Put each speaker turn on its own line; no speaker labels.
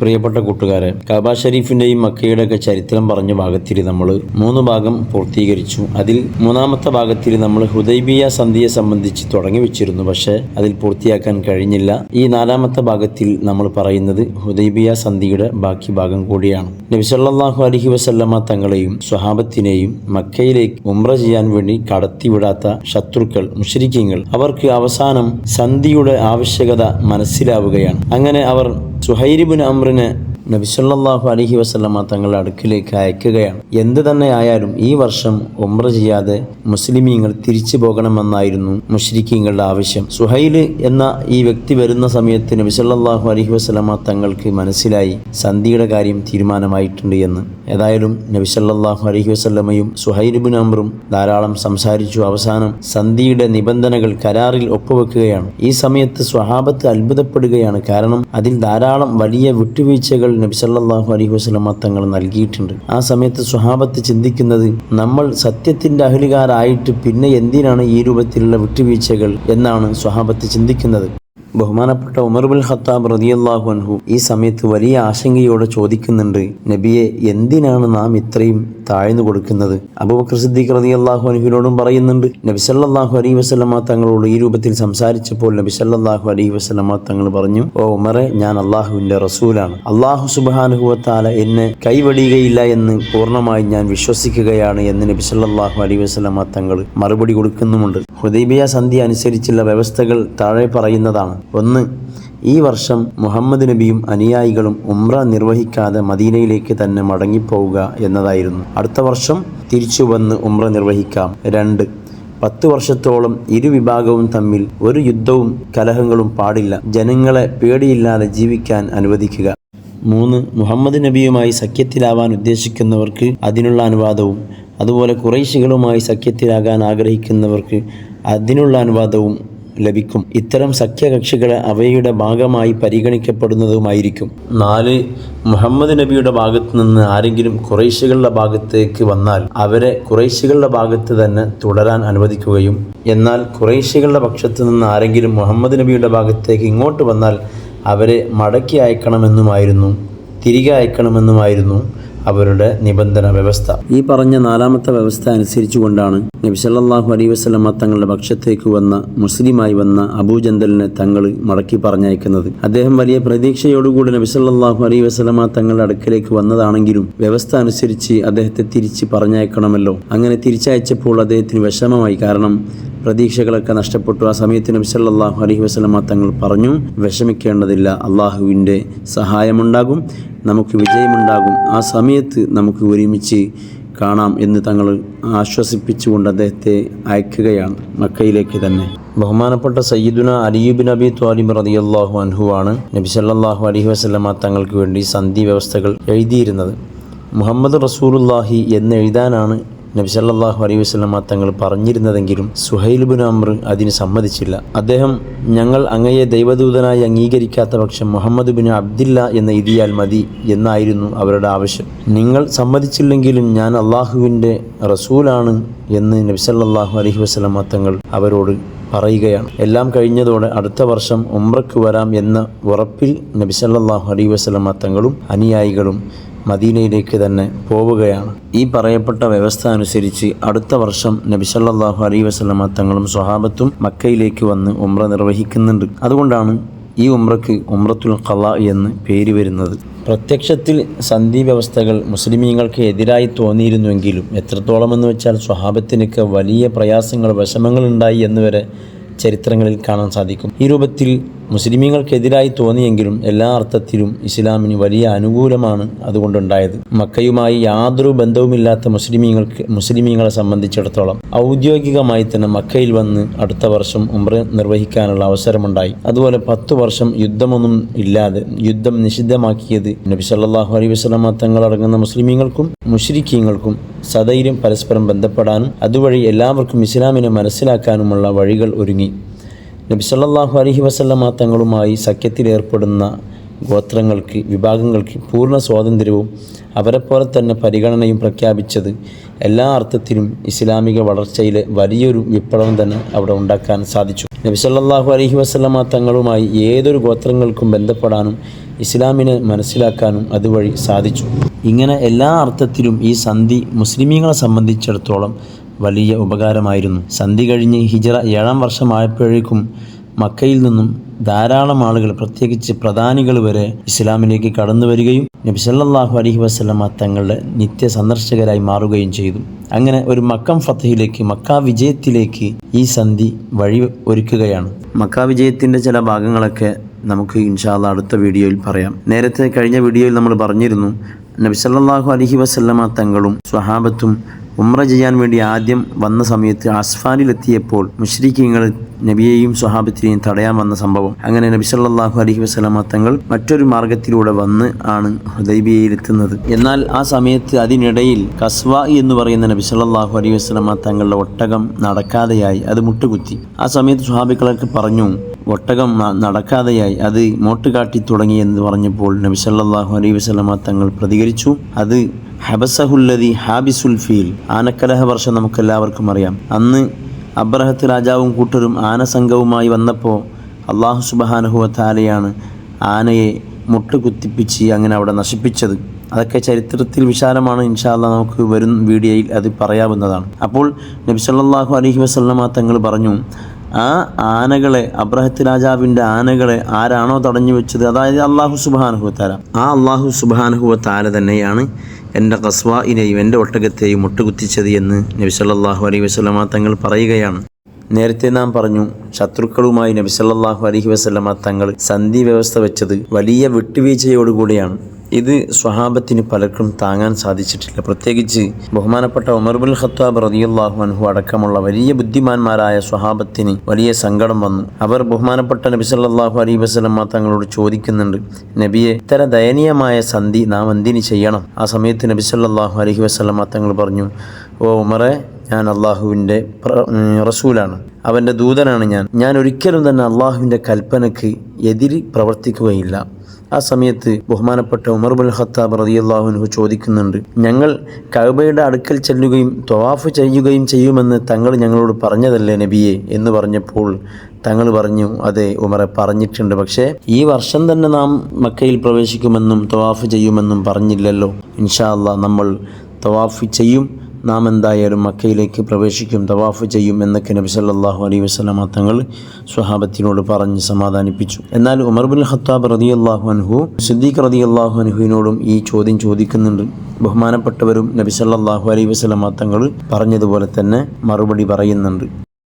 പ്രിയപ്പെട്ട കൂട്ടുകാരെ കബ മക്കയുടെ ഒക്കെ ചരിത്രം പറഞ്ഞ ഭാഗത്തിൽ നമ്മൾ മൂന്ന് ഭാഗം പൂർത്തീകരിച്ചു. അതിൽ മൂന്നാമത്തെ ഭാഗത്തിൽ നമ്മൾ ഹുദൈബിയ സന്ധിയെ സംബന്ധിച്ച് തുടങ്ങി വെച്ചിരുന്നു. പക്ഷേ അതിൽ പൂർത്തിയാക്കാൻ കഴിഞ്ഞില്ല. ഈ നാലാമത്തെ ഭാഗത്തിൽ നമ്മൾ പറയുന്നത് ഹുദൈബിയ സന്ധിയുടെ ബാക്കി ഭാഗം കൂടിയാണ്. നബിസല്ലാഹു അലഹി അലൈഹി വസല്ലമ തങ്ങളെയും സ്വഹാബത്തിനെയും മക്കയിലേക്ക് ഉമ്ര ചെയ്യാൻ വേണ്ടി കടത്തിവിടാത്ത ശത്രുക്കൾ മുഷരിക്കങ്ങൾ അവർക്ക് അവസാനം സന്ധിയുടെ ആവശ്യകത മനസ്സിലാവുകയാണ്. അങ്ങനെ അവർ സുഹൈരിബിൻ അമ്രിനെ നബിസല്ലാഹു അലഹി വസ്ലമ തങ്ങളുടെ അടുക്കിലേക്ക് അയക്കുകയാണ്. എന്ത് തന്നെ ആയാലും ഈ വർഷം ഒമ്ര ചെയ്യാതെ മുസ്ലിമീങ്ങൾ തിരിച്ചു പോകണമെന്നായിരുന്നു മുഷ്രിഖീങ്ങളുടെ ആവശ്യം. സുഹൈൽ എന്ന ഈ വ്യക്തി വരുന്ന സമയത്ത് നബിസല്ലാഹു അലഹി വസ്ലമ തങ്ങൾക്ക് മനസ്സിലായി സന്ധിയുടെ കാര്യം തീരുമാനമായിട്ടുണ്ട് എന്ന്. ഏതായാലും നബിസല്ലാഹു അലഹി വസ്ലമയും സുഹൈലുബിൻ അമ്രും ധാരാളം സംസാരിച്ചു. അവസാനം സന്ധിയുടെ നിബന്ധനകൾ കരാറിൽ ഒപ്പുവെക്കുകയാണ്. ഈ സമയത്ത് സ്വഹാബത്ത് അത്ഭുതപ്പെടുകയാണ്. കാരണം അതിൽ ധാരാളം വലിയ വിട്ടുവീഴ്ചകൾ നബി സല്ലാഹു അലൈഹി വസല്ലമ തങ്ങൾ നൽകിയിട്ടുണ്ട്. ആ സമയത്ത് സ്വഹാബത്ത് ചിന്തിക്കുന്നത് നമ്മൾ സത്യത്തിന്റെ അഹലികാരായിട്ട് പിന്നെ എന്തിനാണ് ഈ രൂപത്തിലുള്ള വിട്ടുവീഴ്ചകൾ എന്നാണ് സ്വഹാബത്ത് ചിന്തിക്കുന്നത്. ബഹുമാനപ്പെട്ട ഉമർ ബുൽ ഖത്താബ് റതിയല്ലാഹു അൻഹു ഈ സമയത്ത് വലിയ ആശങ്കയോടെ ചോദിക്കുന്നുണ്ട് നബിയെ എന്തിനാണ് നാം ഇത്രയും താഴ്ന്നു കൊടുക്കുന്നത്? അബൂബക്കർ സിദ്ദീഖ് റതിയല്ലാഹു അൻഹുവിനോടും പറയുന്നുണ്ട് നബി സല്ലല്ലാഹു അലൈഹി വസല്ലമ തങ്ങളോട് ഈ രൂപത്തിൽ സംസാരിച്ചപ്പോൾ നബി സല്ലല്ലാഹു അലൈഹി വസല്ലമ തങ്ങൾ പറഞ്ഞു ഓ ഉമറെ ഞാൻ അള്ളാഹുവിന്റെ റസൂലാണ്. അള്ളാഹു സുബാനുഹുവത്താല എന്നെ കൈവടിയുകയില്ല എന്ന് പൂർണമായി ഞാൻ വിശ്വസിക്കുകയാണ് എന്ന് നബി സല്ലല്ലാഹു അലൈഹി വസല്ലമ തങ്ങൾ മറുപടി കൊടുക്കുന്നുമുണ്ട്. ഹുദൈബിയ സന്ധി അനുസരിച്ചുള്ള വ്യവസ്ഥകൾ താഴെ പറയുന്നതാണ് ഒന്ന് ഈ വർഷം മുഹമ്മദ് നബിയും അനുയായികളും ഉംറ നിർവഹിക്കാതെ മദീനയിലേക്ക് തന്നെ മടങ്ങിപ്പോവുക എന്നതായിരുന്നു. അടുത്ത വർഷം തിരിച്ചു വന്ന് ഉംറ നിർവഹിക്കാം. രണ്ട് പത്ത് വർഷത്തോളം ഇരുവിഭാഗവും തമ്മിൽ ഒരു യുദ്ധവും കലഹങ്ങളും പാടില്ല. ജനങ്ങളെ പേടിയില്ലാതെ ജീവിക്കാൻ അനുവദിക്കുക. മൂന്ന് മുഹമ്മദ് നബിയുമായി സഖ്യത്തിലാവാൻ ഉദ്ദേശിക്കുന്നവർക്ക് അതിനുള്ള അനുവാദവും അതുപോലെ കുറേശികളുമായി സഖ്യത്തിലാകാൻ ആഗ്രഹിക്കുന്നവർക്ക് അതിനുള്ള അനുവാദവും ലഭിക്കും. ഇത്തരം സഖ്യകക്ഷികളെ അവയുടെ ഭാഗമായി പരിഗണിക്കപ്പെടുന്നതുമായിരിക്കും. നാല് മുഹമ്മദ് നബിയുടെ ഭാഗത്ത് നിന്ന് ആരെങ്കിലും കുറേശികളുടെ ഭാഗത്തേക്ക് വന്നാൽ അവരെ കുറേശികളുടെ ഭാഗത്ത് തന്നെ തുടരാൻ അനുവദിക്കുകയും എന്നാൽ കുറേശികളുടെ പക്ഷത്ത് നിന്ന് ആരെങ്കിലും മുഹമ്മദ് നബിയുടെ ഭാഗത്തേക്ക് ഇങ്ങോട്ട് വന്നാൽ അവരെ മടക്കി അയക്കണമെന്നുമായിരുന്നു തിരികെ അയക്കണമെന്നുമായിരുന്നു. അവരുടെ നിബന്ധന വ്യവസ്ഥ. ഈ പറഞ്ഞ നാലാമത്തെ വ്യവസ്ഥ അനുസരിച്ചുകൊണ്ടാണ് നബി സല്ലല്ലാഹു അലൈഹി വസല്ലമ തങ്ങളുടെ പക്ഷത്തേക്ക് വന്ന മുസ്ലിമായി വന്ന അബൂജന്തലിനെ തങ്ങൾ മടക്കി പറഞ്ഞയക്കുന്നത്. അദ്ദേഹം വലിയ പ്രതീക്ഷയോടുകൂടി നബിസല്ലാഹു അലൈ വസ്ലമ തങ്ങളുടെ അടുക്കലേക്ക് വന്നതാണെങ്കിലും വ്യവസ്ഥ അനുസരിച്ച് അദ്ദേഹത്തെ തിരിച്ച് പറഞ്ഞയക്കണമല്ലോ. അങ്ങനെ തിരിച്ചയച്ചപ്പോൾ അദ്ദേഹത്തിന് വിഷമമായി. കാരണം പ്രതീക്ഷകളൊക്കെ നഷ്ടപ്പെട്ടു. ആ സമയത്ത് നബി അലഹി വസല്ലമ തങ്ങൾ പറഞ്ഞു വിഷമിക്കേണ്ടതില്ല അള്ളാഹുവിന്റെ സഹായമുണ്ടാകും നമുക്ക് വിജയമുണ്ടാകും. ആ സമയത്ത് നമുക്ക് ഒരുമിച്ച് കാണാം എന്ന് തങ്ങൾ ആശ്വസിപ്പിച്ചുകൊണ്ട് അദ്ദേഹത്തെ അയക്കുകയാണ് മക്കയിലേക്ക് തന്നെ. ബഹുമാനപ്പെട്ട സയ്യിദുന അലിയുബിൻ അബി ത്വാലിബ് അൻഹുവാണ് നബി സല്ലല്ലാഹു അലൈഹി വസല്ലമ തങ്ങൾക്ക് വേണ്ടി സന്ധി വ്യവസ്ഥകൾ എഴുതിയിരുന്നത്. മുഹമ്മദ് റസൂലുല്ലാഹി എന്ന് എഴുതാനാണ് നബി സല്ലല്ലാഹു അലൈഹി വസല്ലമ തങ്ങൾ പറഞ്ഞിരുന്നതെങ്കിലും സുഹൈൽ ബിൻ അമ്ര അതിന് സമ്മതിച്ചില്ല. അദ്ദേഹം ഞങ്ങൾ അങ്ങയെ ദൈവദൂതനായി അംഗീകരിക്കാത്ത പക്ഷം മുഹമ്മദ് ബിൻ അബ്ദില്ല എന്ന ഇതിയാൽ മതി എന്നായിരുന്നു അവരുടെ ആവശ്യം. നിങ്ങൾ സമ്മതിച്ചില്ലെങ്കിലും ഞാൻ അള്ളാഹുവിന്റെ റസൂലാണ് എന്ന് നബി അലഹി വസല്ലമ തങ്ങൾ അവരോട് പറയുകയാണ്. എല്ലാം കഴിഞ്ഞതോടെ അടുത്ത വർഷം ഉംറയ്ക്ക് വരാം എന്ന ഉറപ്പിൽ നബിസല്ലാഹു അലൈഹി വസല്ലമ തങ്ങളും അനുയായികളും മദീനയിലേക്ക് തന്നെ പോവുകയാണ്. ഈ പറയപ്പെട്ട വ്യവസ്ഥ അനുസരിച്ച് അടുത്ത വർഷം നബിസല്ലാഹു അലൈ അലൈഹി വസല്ലമ തങ്ങളും സ്വഹാബത്തും മക്കയിലേക്ക് വന്ന് ഉമ്ര നിർവഹിക്കുന്നുണ്ട്. അതുകൊണ്ടാണ് ഈ ഉമ്രക്ക് ഉമ്രത്തുൽ ഖല എന്ന് പേര് വരുന്നത്. പ്രത്യക്ഷത്തിൽ സന്ധി വ്യവസ്ഥകൾ മുസ്ലിമീങ്ങൾക്ക് എതിരായി തോന്നിയിരുന്നുവെങ്കിലും എത്രത്തോളമെന്ന് വെച്ചാൽ സ്വഹാബത്തിനൊക്കെ വലിയ പ്രയാസങ്ങൾ വിഷമങ്ങൾ ഉണ്ടായി എന്നുവരെ ചരിത്രങ്ങളിൽ കാണാൻ സാധിക്കും. ഈ രൂപത്തിൽ മുസ്ലിമീങ്ങൾക്കെതിരായി തോന്നിയെങ്കിലും എല്ലാ അർത്ഥത്തിലും ഇസ്ലാമിന് വലിയ അനുകൂലമാണ് അതുകൊണ്ടുണ്ടായത്. മക്കയുമായി യാതൊരു ബന്ധവുമില്ലാത്ത മുസ്ലിമീങ്ങൾക്ക് മുസ്ലിമീങ്ങളെ സംബന്ധിച്ചിടത്തോളം ഔദ്യോഗികമായി തന്നെ മക്കയിൽ വന്ന് അടുത്ത വർഷം ഉംറ നിർവഹിക്കാനുള്ള അവസരമുണ്ടായി. അതുപോലെ പത്തു വർഷം യുദ്ധമൊന്നും ഇല്ലാതെ യുദ്ധം നിഷിദ്ധമാക്കിയത് നബി സല്ലല്ലാഹു അലൈഹി വസല്ലമ തങ്ങളടങ്ങുന്ന മുസ്ലിമീങ്ങൾക്കും മുഷ്രിഖീങ്ങൾക്കും സധൈര്യം പരസ്പരം ബന്ധപ്പെടാനും അതുവഴി എല്ലാവർക്കും ഇസ്ലാമിനെ മനസ്സിലാക്കാനുമുള്ള വഴികൾ ഒരുങ്ങി. നബി സല്ലല്ലാഹു അലൈഹി വസല്ലമ തങ്ങളുമായി സഖ്യത്തിലേർപ്പെടുന്ന ഗോത്രങ്ങൾക്ക് വിഭാഗങ്ങൾക്ക് പൂർണ സ്വാതന്ത്ര്യവും അവരെപ്പോലെ തന്നെ പരിഗണനയും പ്രഖ്യാപിച്ചത് എല്ലാ അർത്ഥത്തിലും ഇസ്ലാമിക വളർച്ചയിലെ വലിയൊരു വിപ്ലവം തന്നെ അവിടെ ഉണ്ടാക്കാൻ സാധിച്ചു. നബി സല്ലല്ലാഹു അലൈഹി വസല്ലമ തങ്ങളുമായി ഏതൊരു ഗോത്രങ്ങൾക്കും ബന്ധപ്പെടാനും ഇസ്ലാമിനെ മനസ്സിലാക്കാനും അതുവഴി സാധിച്ചു. ഇങ്ങനെ എല്ലാ അർത്ഥത്തിലും ഈ സന്ധി മുസ്ലിമീങ്ങളെ സംബന്ധിച്ചിടത്തോളം വലിയ ഉപകാരമായിരുന്നു. സന്ധി കഴിഞ്ഞ് ഹിജറ ഏഴാം വർഷമായപ്പോഴേക്കും മക്കയിൽ നിന്നും ധാരാളം ആളുകൾ പ്രത്യേകിച്ച് പ്രധാനികൾ വരെ ഇസ്ലാമിലേക്ക് കടന്നു വരികയും നബിസല്ലാഹു അലഹി വസ്ലമ തങ്ങളുടെ നിത്യ സന്ദർശകരായി മാറുകയും ചെയ്തു. അങ്ങനെ ഒരു മക്കം ഫത്തഹിലേക്ക് മക്ക വിജയത്തിലേക്ക് ഈ സന്ധി വഴി ഒരുക്കുകയാണ്. മക്ക വിജയത്തിന്റെ ചില ഭാഗങ്ങളൊക്കെ നമുക്ക് ഇൻഷാല്ല അടുത്ത വീഡിയോയിൽ പറയാം. നേരത്തെ കഴിഞ്ഞ വീഡിയോയിൽ നമ്മൾ പറഞ്ഞിരുന്നു നബിസല്ലാഹു അലഹി വസ്ലമ തങ്ങളും സ്വഹാബത്തും ഉംറ ചെയ്യാൻ വേണ്ടി ആദ്യം വന്ന സമയത്ത് അസ്ഫാനിലെത്തിയപ്പോൾ മുഷ്രിഖീങ്ങൾ നബിയെയും സ്വഹാബത്തിനെയും തടയാൻ വന്ന സംഭവം. അങ്ങനെ നബി സല്ലാഹു അലഹി വസല്ലമ തങ്ങൾ മറ്റൊരു മാർഗത്തിലൂടെ വന്ന് ആണ് ഹുദൈബിയയിലെത്തുന്നത്. എന്നാൽ ആ സമയത്ത് അതിനിടയിൽ കസ്വ എന്ന് പറയുന്ന നബി സല്ലാഹു അലൈഹി വസല്ലമ തങ്ങളുടെ ഒട്ടകം നടക്കാതെയായി അത് മുട്ടുകുത്തി. ആ സമയത്ത് സ്വഹാബികളൊക്കെ പറഞ്ഞു ഒട്ടകം നടക്കാതെയായി അത് മോട്ടുകാട്ടി തുടങ്ങി എന്ന് പറഞ്ഞപ്പോൾ നബി സല്ലാഹു അലൈ വസ്ലമ തങ്ങൾ പ്രതികരിച്ചു. അത് ഹബസഹുല്ലതി ഹാബിസുൽ ഫീൽ. ആനക്കലഹ വർഷം നമുക്കെല്ലാവർക്കും അറിയാം. അന്ന് അബ്രഹത്ത് രാജാവും കൂട്ടരും ആന സംഘവുമായി വന്നപ്പോൾ അള്ളാഹു സുബഹാനുഹുവ താലയാണ് ആനയെ മുട്ടുകുത്തിപ്പിച്ച് അങ്ങനെ അവിടെ നശിപ്പിച്ചത്. അതൊക്കെ ചരിത്രത്തിൽ വിശാലമാണ്. ഇൻഷാല്ല നമുക്ക് വരും വീഡിയോയിൽ അത് പറയാവുന്നതാണ്. അപ്പോൾ നബി അലഹി വസ്ലമ തങ്ങൾ പറഞ്ഞു ആ ആനകളെ അബ്രഹത്ത് രാജാവിന്റെ ആനകളെ ആരാണോ തടഞ്ഞു വെച്ചത്? അതായത് അള്ളാഹു സുബാനുഹു താല ആ അള്ളാഹു സുബാനുഹുവ താല തന്നെയാണ് എന്റെ കസ്വായിനെയും എന്റെ ഒട്ടകത്തെയും മുട്ടുകുത്തിച്ചത് എന്ന് നബി സല്ലല്ലാഹു അലൈഹി വസ്ലമ തങ്ങൾ പറയുകയാണ്. നേരത്തെ നാം പറഞ്ഞു ശത്രുക്കളുമായി നബി അലഹി വസ്ലമ തങ്ങൾ സന്ധി വ്യവസ്ഥ വെച്ചത് വലിയ വിട്ടുവീഴ്ചയോടുകൂടിയാണ്. ഇത് സ്വഹാബത്തിന് പലർക്കും താങ്ങാൻ സാധിച്ചിട്ടില്ല. പ്രത്യേകിച്ച് ബഹുമാനപ്പെട്ട ഉമർബുൽ ഖത്താബ് റളിയല്ലാഹു അൻഹു അടക്കമുള്ള വലിയ ബുദ്ധിമാന്മാരായ സ്വഹാബത്തിന് വലിയ സങ്കടം വന്നു. അവർ ബഹുമാനപ്പെട്ട നബി സല്ലാഹു അലൈ വസല്ലമ തങ്ങളോട് ചോദിക്കുന്നുണ്ട് നബിയെ ഇത്തര ദയനീയമായ സന്ധി നാം എന്തിന് ചെയ്യണം? ആ സമയത്ത് നബി സല്ലാഹു അലഹി വസല്ലമ തങ്ങൾ പറഞ്ഞു ഓ ഉമറെ ഞാൻ അള്ളാഹുവിന്റെ റസൂലാണ്. അവന്റെ ദൂതനാണ് ഞാൻ. ഞാൻ ഒരിക്കലും തന്നെ അള്ളാഹുവിന്റെ കൽപ്പനയ്ക്ക് എതിരി പ്രവർത്തിക്കുകയില്ല. ആ സമയത്ത് ബഹുമാനപ്പെട്ട ഉമർ ബുൽ ഖത്താബ് റതിയല്ലാഹുനു ചോദിക്കുന്നുണ്ട് ഞങ്ങൾ കഅബയുടെ അടുക്കൽ ചെല്ലുകയും തൊവാഫ് ചെയ്യുകയും ചെയ്യുമെന്ന് തങ്ങൾ ഞങ്ങളോട് പറഞ്ഞതല്ലേ നബിയെ? എന്ന് പറഞ്ഞപ്പോൾ തങ്ങൾ പറഞ്ഞു അതെ ഉമറെ പറഞ്ഞിട്ടുണ്ട്. പക്ഷേ ഈ വർഷം തന്നെ നാം മക്കയിൽ പ്രവേശിക്കുമെന്നും തൊവാഫ് ചെയ്യുമെന്നും പറഞ്ഞില്ലല്ലോ. ഇൻഷാ അല്ലാ നമ്മൾ തവാഫ് ചെയ്യും നാം എന്തായാലും മക്കയിലേക്ക് പ്രവേശിക്കും തവാഫ് ചെയ്യും എന്നൊക്കെ നബി സല്ലാഹു അലൈഹി വസല്ലമ തങ്ങൾ സ്വഹാബത്തിനോട് പറഞ്ഞ് സമാധാനിപ്പിച്ചു. എന്നാൽ ഉമർ ബിൻ ഖത്താബ് അള്ളാഹു അൻഹു സിദ്ദീഖ് റതി അള്ളാഹു അൻഹുവിനോടും ഈ ചോദ്യം ചോദിക്കുന്നുണ്ട്. ബഹുമാനപ്പെട്ടവരും നബി സല്ലാഹു അലൈഹി വസല്ലമ തങ്ങൾ പറഞ്ഞതുപോലെ തന്നെ മറുപടി പറയുന്നുണ്ട്.